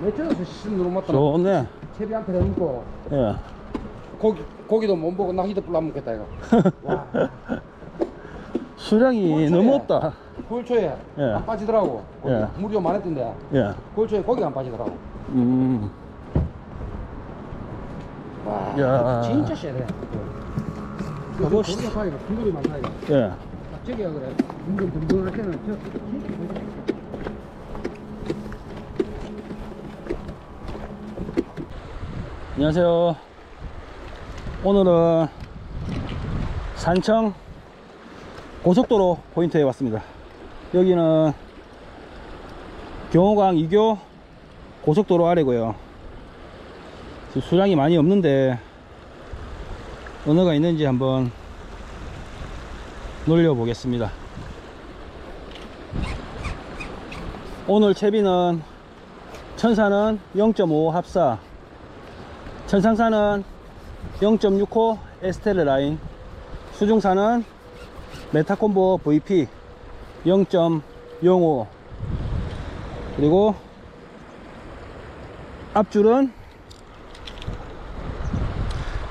내쪽에서 시신 누르 맞다. 좋네. 채비한테 넘고 예. 고기 고기도 못 먹고 낚시도 불러 먹겠다 이거. 와. 수량이 너무 없다. 9월초에 예. 안 빠지더라고. 고기. 예. 물이 좀 많았던데 예. 9월초에 고기 안 빠지더라고. 음. 와. 야. 진짜 세네. 가봅시다. 고기가 파이가 분들이 많다 이거. 예. 저기야 그래. 운전 둥둥할 때는 저 진짜 고기. 안녕하세요. 오늘은 산청 고속도로 포인트에 왔습니다. 여기는 경호강 2교 고속도로 아래고요. 수량이 많이 없는데 언어가 있는지 한번 놀려 보겠습니다. 오늘 채비는 천사는 0.5 합사 천상사는 0.6호 에스텔 라인 수중사는 메타콤보 VP 0.05 그리고 앞줄은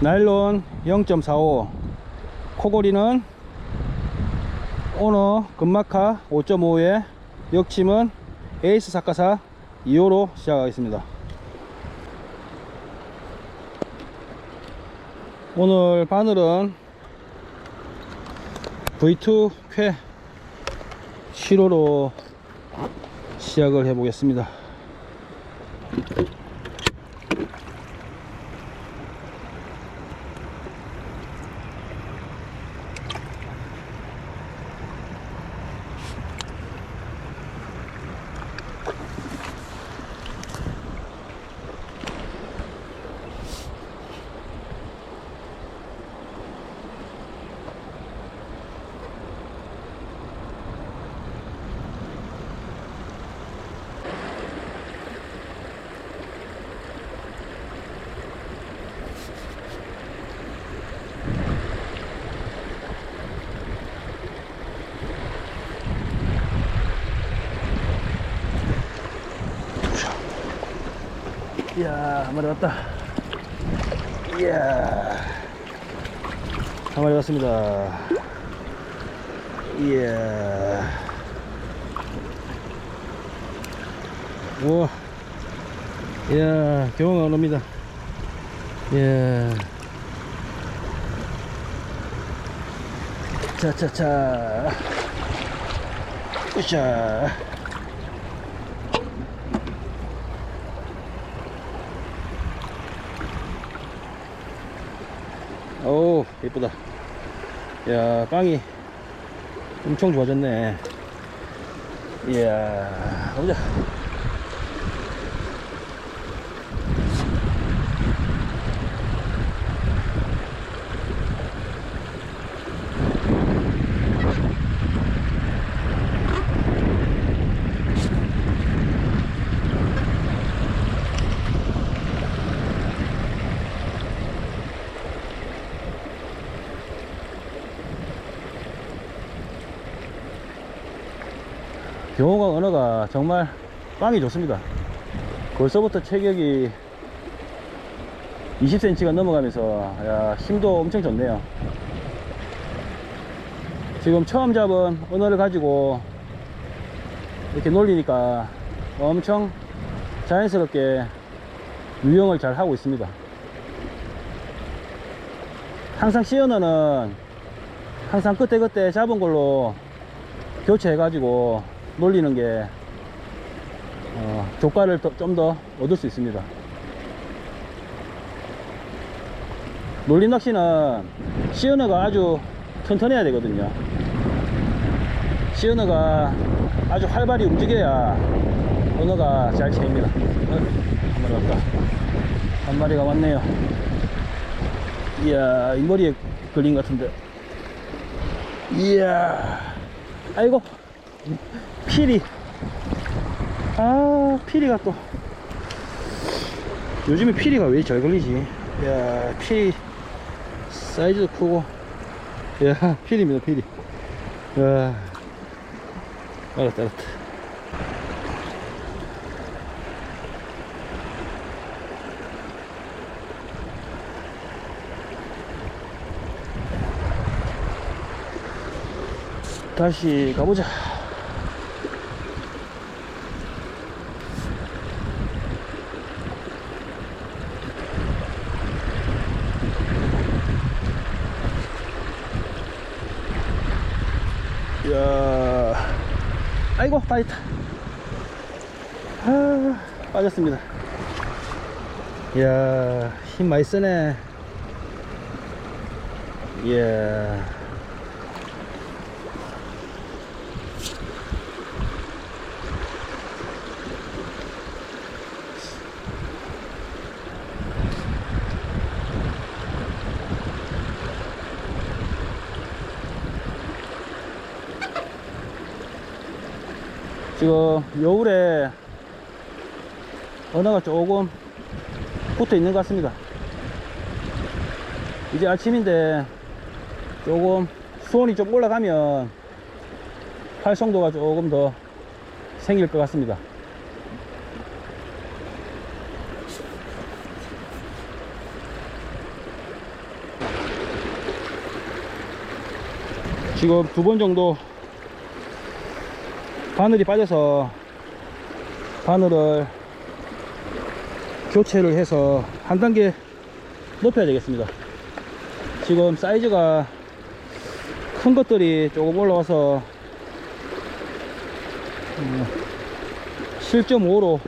나일론 0.45 코골이는 오너 금마카 5.5에 역침은 에이스 사카사 2호로 시작하겠습니다 오늘 바늘은 V2 쾌 7호로 시작을 해 보겠습니다 이야 한 마리 왔다. 이야. 한 마리 왔습니다. 이야. 우와 이야 경호가 옵니다. 이야. 자자자. 으쌰 오 예쁘다. 야 빵이 엄청 좋아졌네. 이야 가보자 언어가 정말 빵이 좋습니다. 벌써부터 체격이 20cm가 넘어가면서 야, 힘도 엄청 좋네요. 지금 처음 잡은 언어를 가지고 이렇게 놀리니까 엄청 자연스럽게 유형을 잘 하고 있습니다. 항상 시언어는 항상 그때그때 잡은 걸로 교체해 가지고 놀리는 게 어, 조과를 좀 더 얻을 수 있습니다. 놀리 낚시는 시어너가 아주 튼튼해야 되거든요. 시어너가 아주 활발히 움직여야 언어가 잘 채입니다. 어, 한 마리 왔다. 한 마리가 왔네요. 이야, 이 머리에 걸린 것 같은데. 이야, 아이고. 피리. 아 피리가 또. 요즘에 피리가 왜 잘 걸리지? 야 피리 사이즈도 크고. 야 피리입니다 피리. 야. 알았다 알았다. 다시 가보자. 아이고, 빠졌다. 아, 빠졌습니다. 이야, 힘 많이 쓰네. 이야. 지금 여울에 언어가 조금 붙어 있는 것 같습니다. 이제 아침인데 조금 수온이 좀 올라가면 활성도가 조금 더 생길 것 같습니다. 지금 두 번 정도 바늘이 빠져서 바늘을 교체를 해서 한 단계 높여야 되겠습니다. 지금 사이즈가 큰 것들이 조금 올라와서 음, 7.5로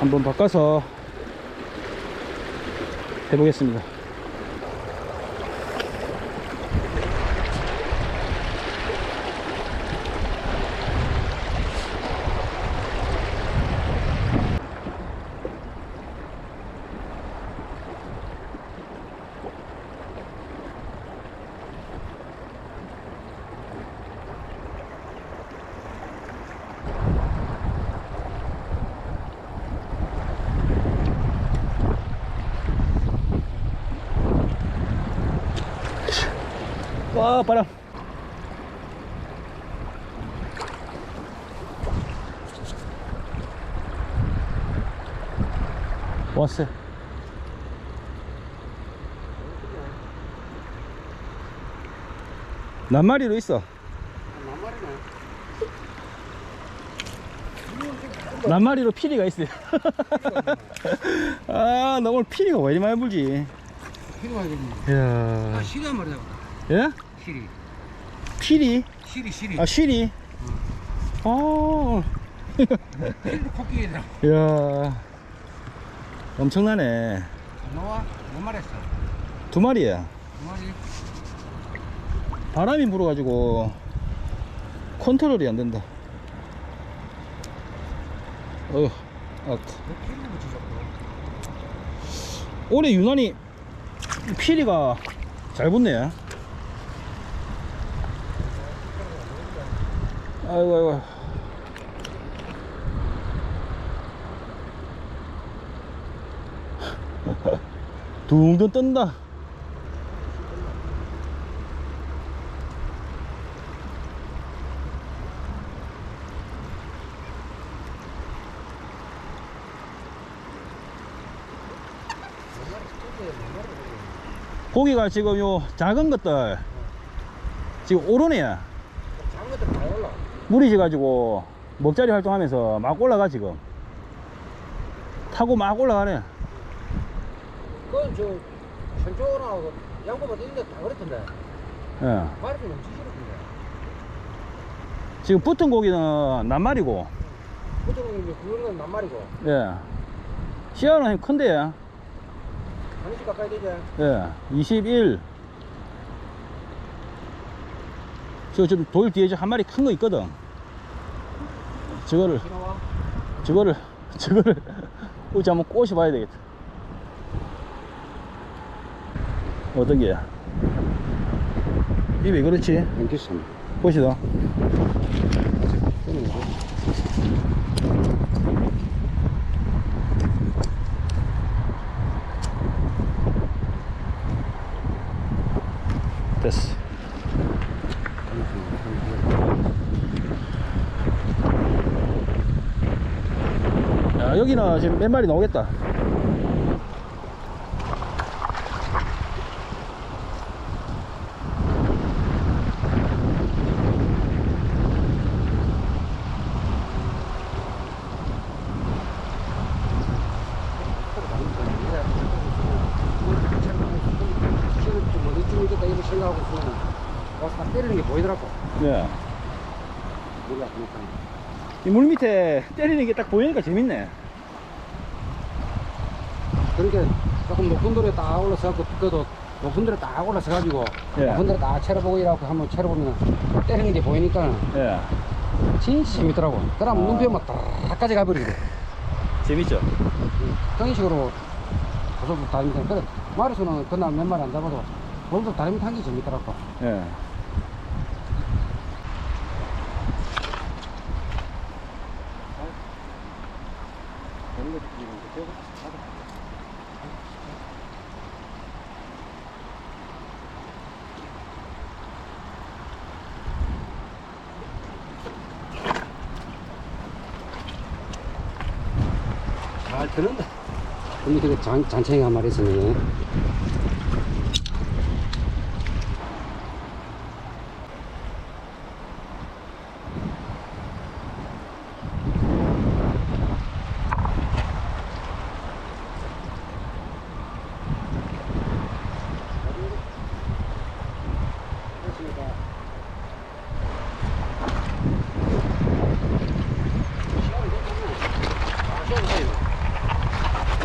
한번 바꿔서 해보겠습니다. 와 바람 왔어 낱마리로 있어 낱마리로 피리가 있어요 아나 오늘 피리가 왜 이리 많이 불지 필요하겠네. 이야 아, 시리 한마리 잡았다. 예? 시리. 피리? 시리, 시리. 아? 아 시리 코끼리라. 이야 엄청나네 나와? 몇 마리 했어? 두 마리야 두 마리? 바람이 불어가지고 컨트롤이 안 된다 어휴 아? 올해 유난히 피리가 잘 붙네 아이고 아이고. 둥둥 뜬다. 고기가 지금 요 작은 것들 지금 오르네. 작은 것들 다 물이 져가지고 먹자리 활동하면서 막 올라가 지금 타고 막 올라가네 그건 저, 천조나 양보받 있는데 다 그랬던데. 예. 좀. 지금 붙은 고기는 낱말이고 이제 그런 건 낱말이고. 예. 시야는 큰데 한시 가까이 되지? 예. 21 저좀 돌 뒤에 저한 마리 큰 거 있거든 저거를. 저거를 저거를 어찌 한번 꼬시 봐야 되겠다 어떤 게야 입에 그렇지 괜찮습니다. 보시다 됐어 여기는 지금 맨발이 나오겠다 네. 이물 밑에 때리는 게 딱 보이니까 재밌네. 그러니까 조금 높은 돌에 딱 올라서갖고 그도 높은 돌에 딱 올라서가지고 예. 높은 돌에 딱 채려보고 이라고 한번 채려보면 때리는 게 보이니까 예. 진짜 재밌더라고. 그럼 아. 눈뼈만 딱까지 가버리고 재밌죠? 그런 식으로 고속도 다니면 돼. 그래 마리수는 그날 몇 마리 안 잡아도 몸도 다리면 탄게 재밌더라고. 예. 잘 드는다. 근데 그 장, 잔챙이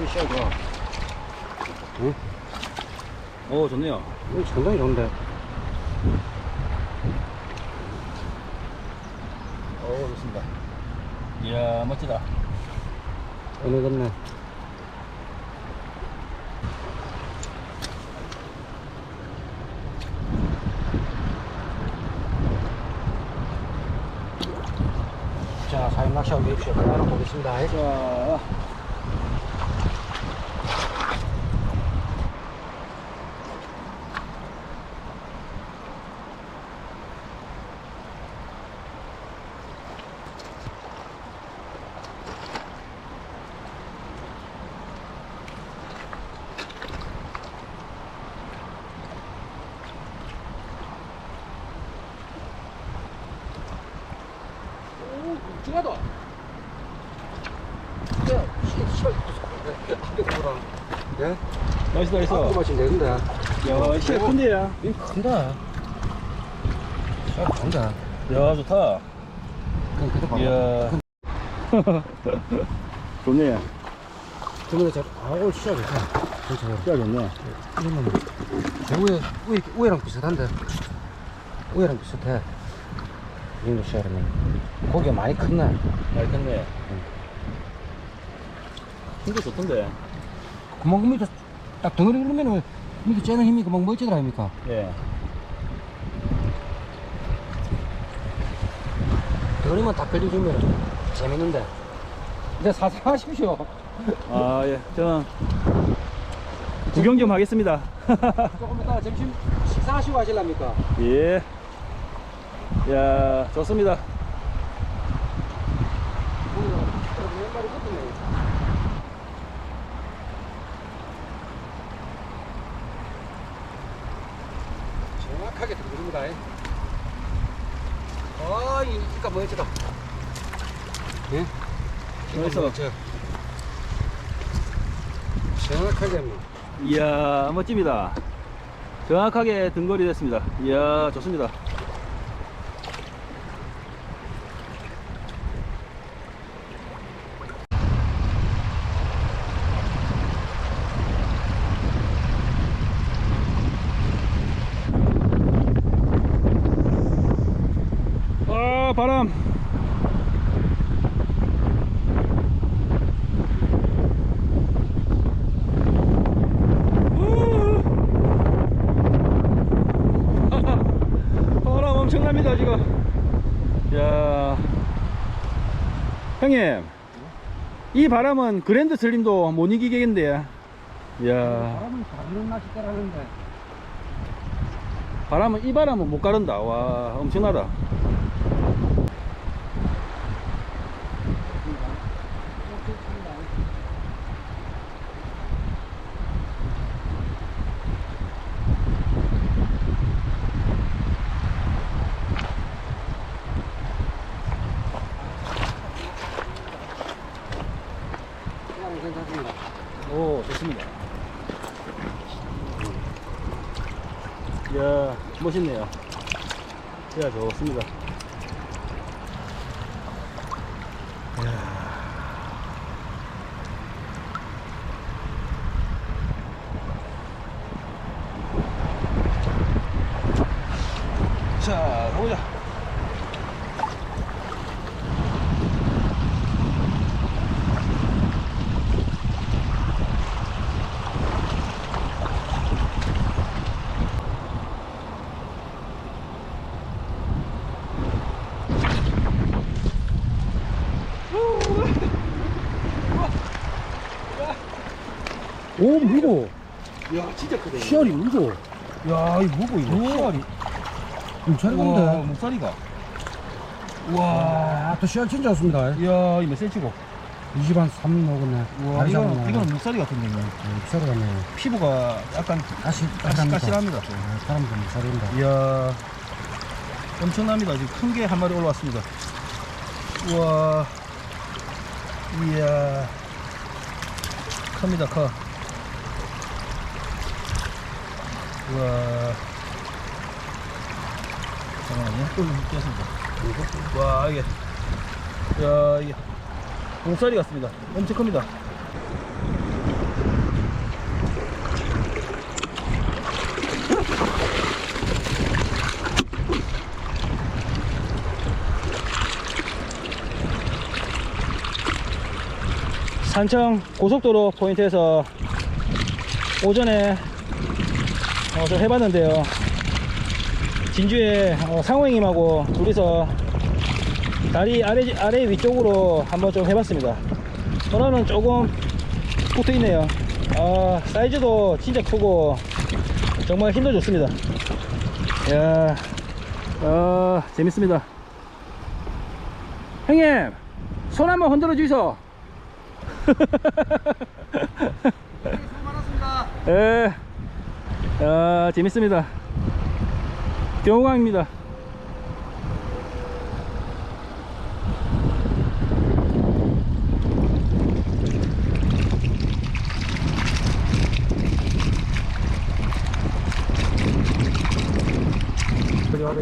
한 마리 있으니. 응? 오, 좋네요. 이거 상당히 좋은데. 오, 좋습니다. 이야, 멋지다. 어느겠네. 자, 사인 낚시하고 계십시오. 하나 보겠습니다. 자, 오, 중하다. 야, 씨, 씨, 앞에 보라. 예? 나이스, 나이스. 앞으로 마시면 되는데. 야, 시야 큰데야. 이거 큰다. 아, 큰다. 야, 좋다. 그냥 그대로 봐. 이야. 좋네. 그러면 저, 아, 오늘 시작 좋다. 괜찮아. 시야 좋네. 이거는 저 위에, 위에, 위에랑 비슷한데. 위에랑 비슷해. 이 정도 시야라면. 고기가 많이 컸나? 많이 컸네. 힘도 좋던데. 그만큼 밑에 딱 덩어리 누르면은 밑에 째는 힘이 그만 멋지더라, 아닙니까? 예. 덩어리만 딱 걸려주면 재밌는데. 이제 사상하십시오. 아, 예. 저는 구경 좀 하겠습니다. 조금 이따 점심 식사하시고 하실랍니까? 예. 야, 좋습니다. 오늘 몇 마리 붙었네. 정확하게 들립니 다. 아, 이 이까 멋지다. 예? 멋져. 정확하게 뭐. 이야, 멋집니다. 정확하게 등거리 됐습니다. 이야, 좋습니다. 아, 바람. 바람 엄청납니다 지금. 야. 형님 이 바람은 그랜드 슬림도 못 이기겠는데. 야. 바람은 가는 낚싯대라는데. 바람은 이 바람은 못 가른다. 와 엄청나다 시간은 괜찮습니다. 오 좋습니다 야 멋있 멋있네요. 야, 좋습니다. 자, 가보자. 오 물고 야, 진짜 크다. 이거. 시알이 물고 야, 이 뭐고 이거? 시알이. 잘 우와, 간다 목살이가. 우와. 아또 시알 진짜 좋습니다 이야, 이몇 센치고? 20한 3 먹었네 우와, 잡았네 이거는 목살이 같은데, 이거. 묵사리 같네 피부가 약간 가시. 또. 아, 사람도 묵사리입니다 이야, 엄청납니다. 지금 큰 게 한 마리 올라왔습니다. 우와, 이야, 큽니다, 커. 우와, 잠깐만요. 또 깼습니다. 와, 이게, 야, 이게, 목살이 같습니다. 엄청 큽니다. 산청 고속도로 포인트에서 오전에 어, 좀 해봤는데요. 진주에 어, 상호 형님하고 둘이서 다리 아래, 아래 위쪽으로 한번 좀 해봤습니다. 전화는 조금 붙어 있네요. 아, 사이즈도 진짜 크고 정말 힘도 좋습니다. 이야, 아, 재밌습니다. 형님, 손 한번 흔들어 주이소. 예. 야, 재밌습니다. 경호강입니다. 저기 와라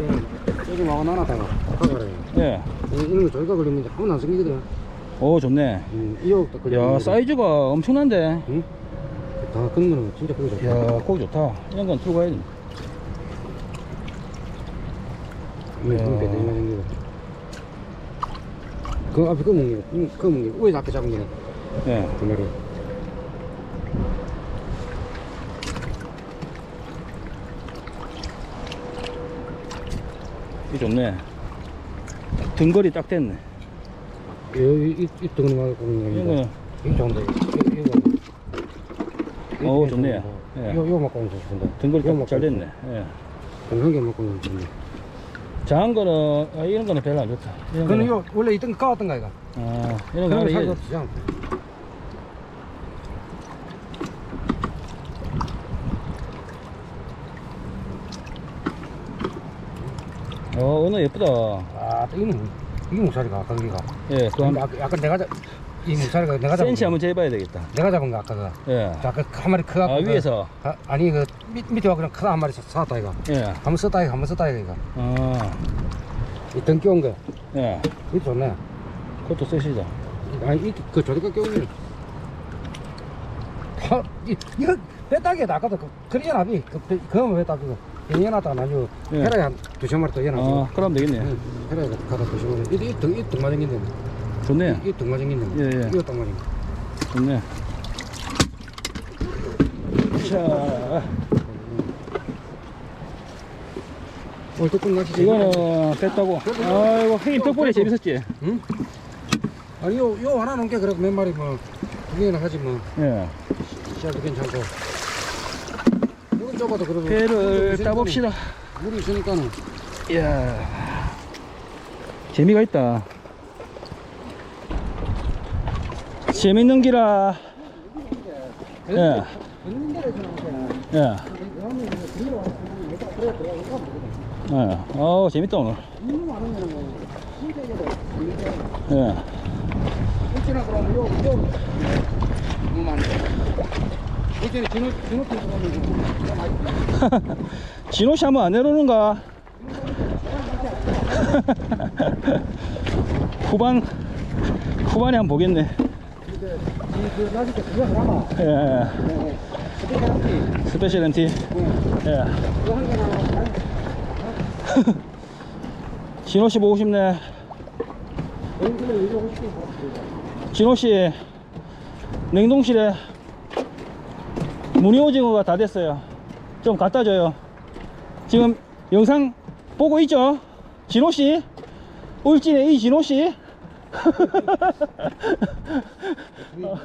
저기 막아 놔놨다가 가가라 예. 이런 거 저기가 걸리면 아무나 안 생기거든 오, 좋네. 음, 이역도 걸리면 야, 사이즈가 엄청난데. 응? 다 끊는 거는 진짜 크게 좋다 야, 고기 좋다. 이런 건 가야 돼. 네, 야. 그럼 배들이 생기고 그 앞에 그 멍게 그, 그 멍게 위에 앞에 잡은 게네 예. 그 말이 이 좋네. 등거리 딱 됐네. 여기 이, 이 덩어리 말고 그런 이런 거 거는, 이거 좋은데 오, 좋네요. 예. 이거 이거 먹고 오면 좋은데 등거리 이거 딱잘 됐네. 예. 한개 먹고 오면 좋은데 작은 거는, 아, 이런 거는 별로 안 좋다. 이런 그는 거는- 요 원래 거 까왔던 거 이가 아, 이런 그런 거 거는 이게- 없지 않 어, 오늘 예쁘다. 아, 또 이는 이 목살이가 아까 그기가. 예, 그 한, 아까, 아까 내가 잡, 이 목살이가 내가 잡은 센치 거. 한번 재봐야 되겠다. 내가 잡은 거 아까 그. 예. 아까 한 마리 크가. 아, 위에서. 아, 아니 그 밑, 밑에 와 그냥 크다 한 마리 샀다 이가. 예. 한번 썼다 이가, 한번 썼다 이가. 아, 이등 끼운 거. 예. 이 좋네. 그것도 쓰시다. 아니 이그 저리가 끼운 거. 하, 이 이거 배따기에 아까도 그 그러잖아 비. 그 그거. 연해놨다가 나중에 예. 헤라에 한 두세 마리 또 연하고. 아, 그럼 되겠네. 응, 헤라에 가다 두세 마리. 이등 이등 맞은긴데. 좋네. 이등 맞은긴데. 예, 예. 이거 딱 맞은. 좋네. 자, 오늘 조금 낚시 이거는 뺐다고. 아이고, 형님 덕분에 재밌었지? 응? 아니 요, 요 하나 넘게 그래도 몇 마리 뭐 구경이나 하지 뭐 예. 시야도 괜찮고 물은 좁아도 그래도 배를 따봅시다. 물이 있으니까는 이야. 재미가 있다. 재밌는 기라. 예. 예. 예. 어우, 재밌다, 오늘. 예. 진호 씨 한번 안 내려오는가? 후반 후반에 한번 보겠네. 예, 스페셜 엔티. 예. 진호 씨 보고 싶네. 진호 씨 냉동실에 무늬 오징어가 다 됐어요. 좀 갖다 줘요. 지금 영상 보고 있죠? 진호 씨? 울진의 이 진호 씨? 哈哈哈哈哈！